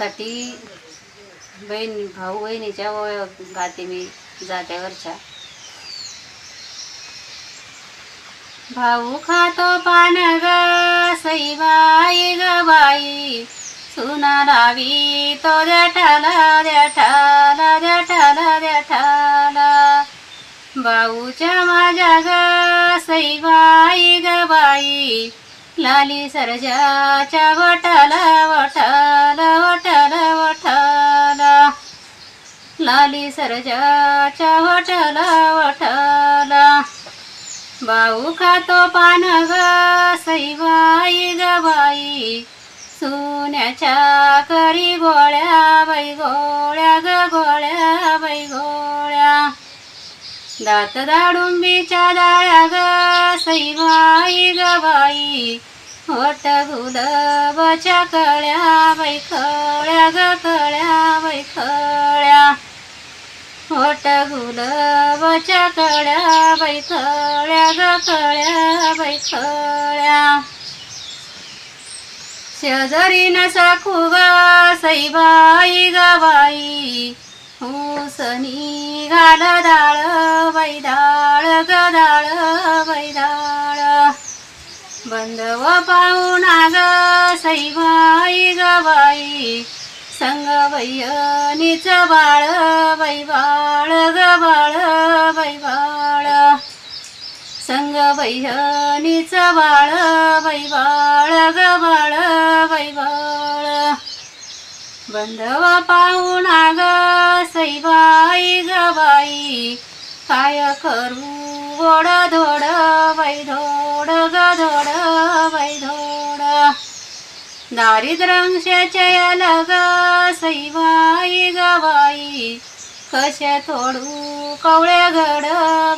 भावासाठी बहीण भाऊ बहिणीच्या वय गाते मी जात्यावरच्या. भाऊ खातो पान ग सईबाई ग बाई. सुना लावी तो देठाला देठाला देठाला देठाला भाऊच्या माझ्या ग सईबाई ग बाई. लाली सरजाच्या वटाला वटाला वटाला वटाला म्हणाली सरजाच्या वटला वटाला भाऊ खातो पान ग सईबाई गबाई सुन्याच्या करी गोळ्या बाई गोळ्या ग गोळ्या बाई गोळ्या दात दाडुंबीच्या दाळ्या ग सईबाई गबाई बाई होट गुलाबाच्या कळ्या बाई कळ्या ग कळ्या बाई कळ्या होट गुलाबाच्या कळ्या बैसळ्या ग कळ्या बैसळ्या कळ्या शेजारी न साखू गबाई सईबाई उसनी घाल डाळ बैदाळ डाळ ग डाळ बाई बंदव पाहुणा ग सैबाई गबाई संग वैयनीच बाळ बाई ग बाळ बाई संग वैयनीच बाळ बाई ग बाळ बाई बंधवा पाहुणा ग सैबाई ग बाई. काय करू गोड धोड वैधोड धोड ग धोड वैधोड. धोड दारिद्र्यांशाचे सैवाई गवाई ग कशा थोडू कवळे घड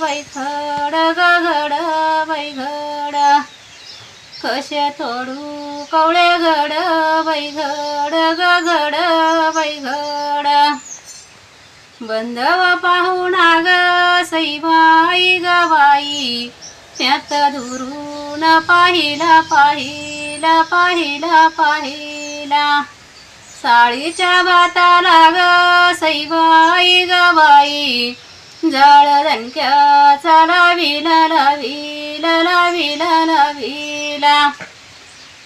बाई खड ग घड बाई घड कशा थोडू कवळे घड बाई घड ग घड बाई घड बंधव पाहुणा ग सईबाई गवाई त्यात दुरून पाहिला पाहिला पाहिला पाहिला. साळीच्या भाताला ग सईबाई ग बाई. जाळ दणक्याचा लाविला लाविला लाविला लाविला.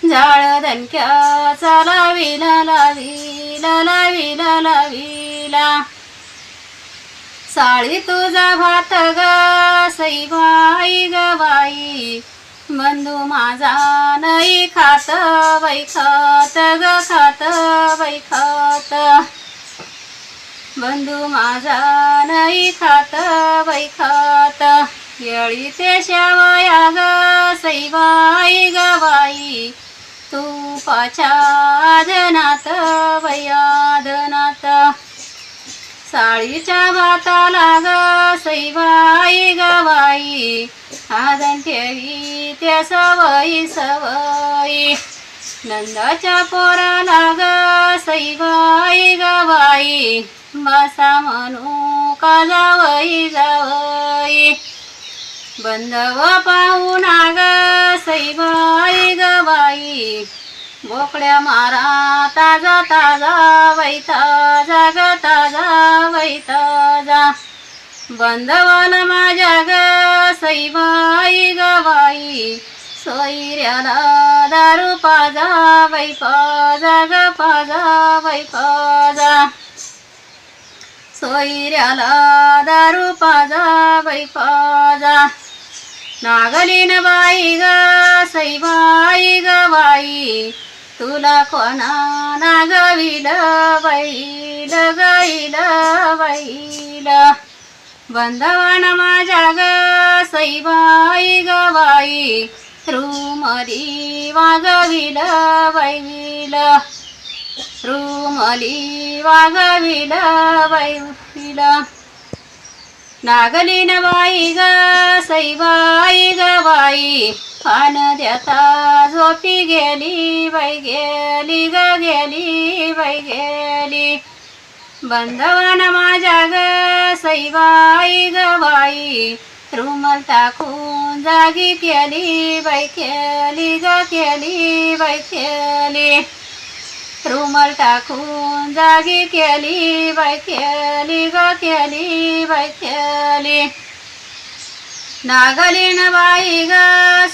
जाळ दणक्याचा लाविला लाविला लाविला लाविला. साळी तुझा भात ग सईबाई ग बाई. बंधू माझा नाही खात वैखात ग खात वैखात बंधू माझा नाही खात वैखात येळी ते शेवया ग सैबाई ग बाई. तुपाच्या आदनात बाई साळीच्या भाताला ग सैबाई ग बाई. आदन ठेवी त्या सवयी सवयी. नंदाच्या पोराला ग सईबाई गवाई. बसा म्हणू का जावई जावई. बंधव पाहुणा ग सईबाई गवाई. बोकड्या मारा ताजा ताजा बाई ताजा ग ताजा बाई ताजा. बंधवान माझ्या ग सईबाई ग बाई सोयऱ्याला दारू पाजा बाई पाजा ग पाजा बाई पाजा सोयऱ्याला दारू पाजा बाई पाजा नागलीन बाई ग सईबाई ग बाई तुला कोणा नागविल बैल गाईल बैल बंधवान माझ्या ग सईबाई गवाई रुमली वागविल बैल रुमली वागविल बैल नागली बाई ग सईबाई गवाई पान देता झोपी गेली बाई गेली ग गेली बाई गेली. बंधवन माझ्या ग सईबाई गवाई बाई. रुमल टाकून जागी केली बाई केली ग केली बाई केली. रुमल टाकून जागी केली बाई केली ग केली बाई केली. नागलीन बाई ग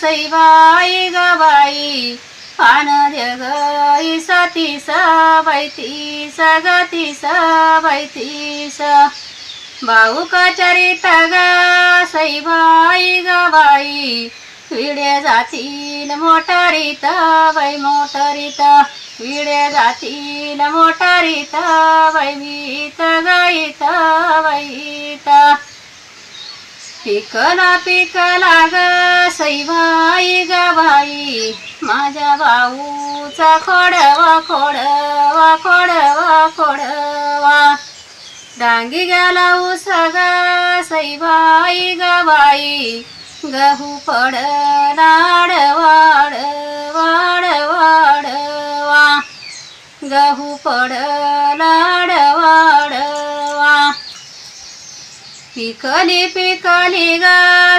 सईबाई ग बाई. पान दे ग तीस सगती तीस ग तीस चरित तीस भाऊ कचरीत ग सईबाई ग बाई विडे जातील मोटारीत बाई मोटारीत। विडे जातील मोटारीत बाई मीत गाईता बाईत पिकला पिकला ग सईबाई ग बाई माझ्या भाऊचा खोडवा खोडवा खोडवा खोडवा. डांगी गेला उसगा ग सईबाई ग गहू पडला वाड वाड वाडवा गहू पडला वाडवा पिकली पिकली ग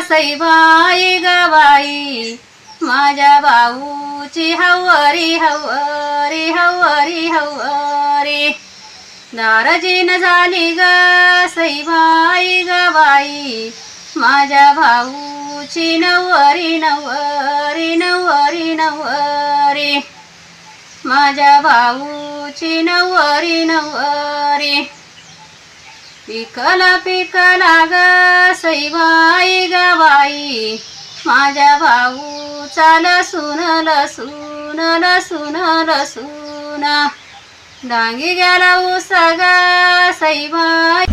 सईबाई गबाई माझ्या भाऊची हवरी हवरी हवरी हवरी. दारजीन झाली ग सईबाई ग बाई. माझ्या भाऊची नवरी नवरी नवरी नवरी. माझ्या भाऊची नवरी नवरी. पिकला पिकला ग सईबाई ग बाई. माझ्या भाऊचा लसून लसून लसून लसून डांगी गेला ऊस ग सईबाई.